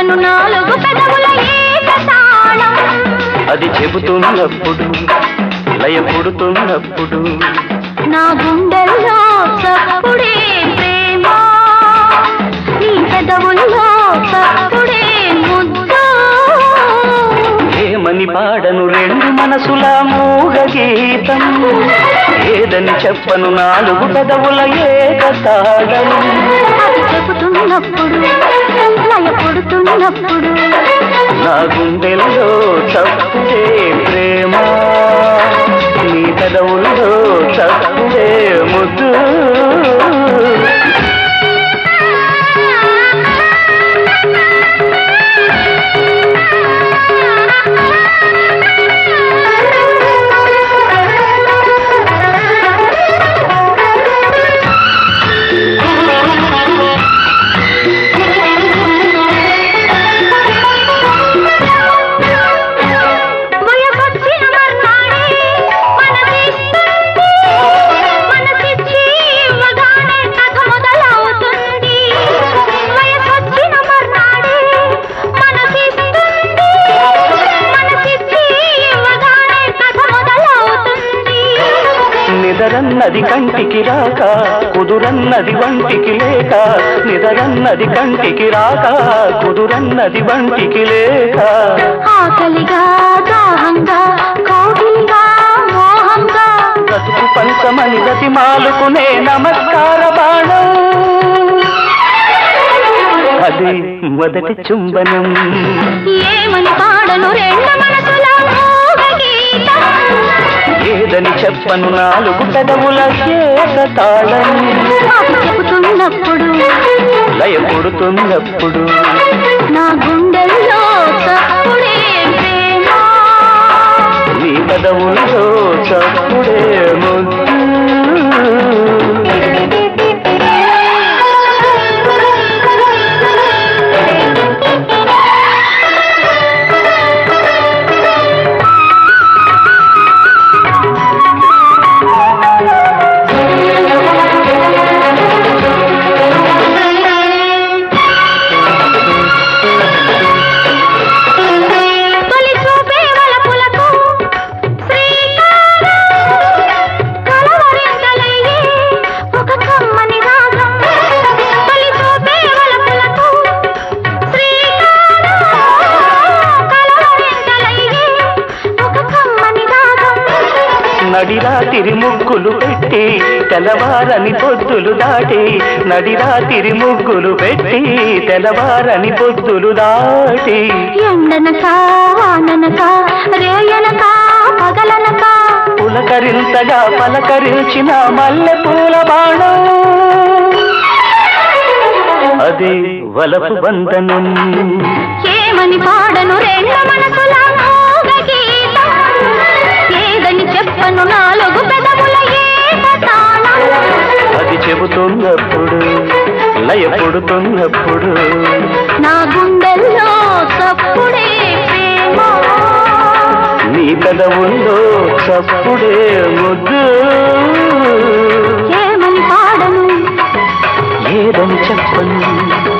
చెప్పను నాలుగు పెదవుల ఏకతాళం అది చెబుతున్నప్పుడు లయ పుడుతున్నప్పుడు. నా గుండెల్లో చప్పుడే ప్రేమ. నీ పెదవుల్లో ముద్దు. ఏమని పాడను రెండు మనసుల మూగ గీతం ఏదని చెప్పను నాలుగు పెదవుల ఏకతాళం. అది చెబుతున్నప్పుడు లయ పుడుతున్నప్పుడు నా గుండెల్లో తప్పే ప్రేమ. నిదరన్నది కంటికి రాక కుదురన్నది వంటికి లేక నిదరన్నది కంటికి రాక కుదురన్నది వంటికి లేక. ఆకలిగా దాహంగా కౌగిలిగా మోహంగా. బ్రతుకు పంచమని గతి మాలుకునే నమస్కార బాణం. అది మొదటి చుంబనం. ఏమని పాడను రెండు మనసుల చెప్పను నాలుగు పెదవుల ఏకతాళం నాకు చెబుతున్నప్పుడు లయ పుడుతున్నప్పుడు నా గుండెల్లో నీ పెదవుల్లో చప్పుడే ముద్దు నడిరాతిరి ముగ్గులు పెట్టి తెల్లవారని పొద్దులు దాటి నడిరాతిరి ముగ్గులు పెట్టి తెల్లవారని పొద్దులు దాటి. ఎండనక వాననక రేయనక పగలనక. పులకరింతగా పలకరించిన మల్లె పూల బాణం. అది వలపు బంధనం. ఏమని పాడను రెండు మనసుల? లయపుడు లయపుడుతున్నప్పుడు. నా గుండెల్లో తప్పుడే నీ ఉందో తప్పుడే ముద్దు. ఏమని పాడను? ఏదని చెప్పను?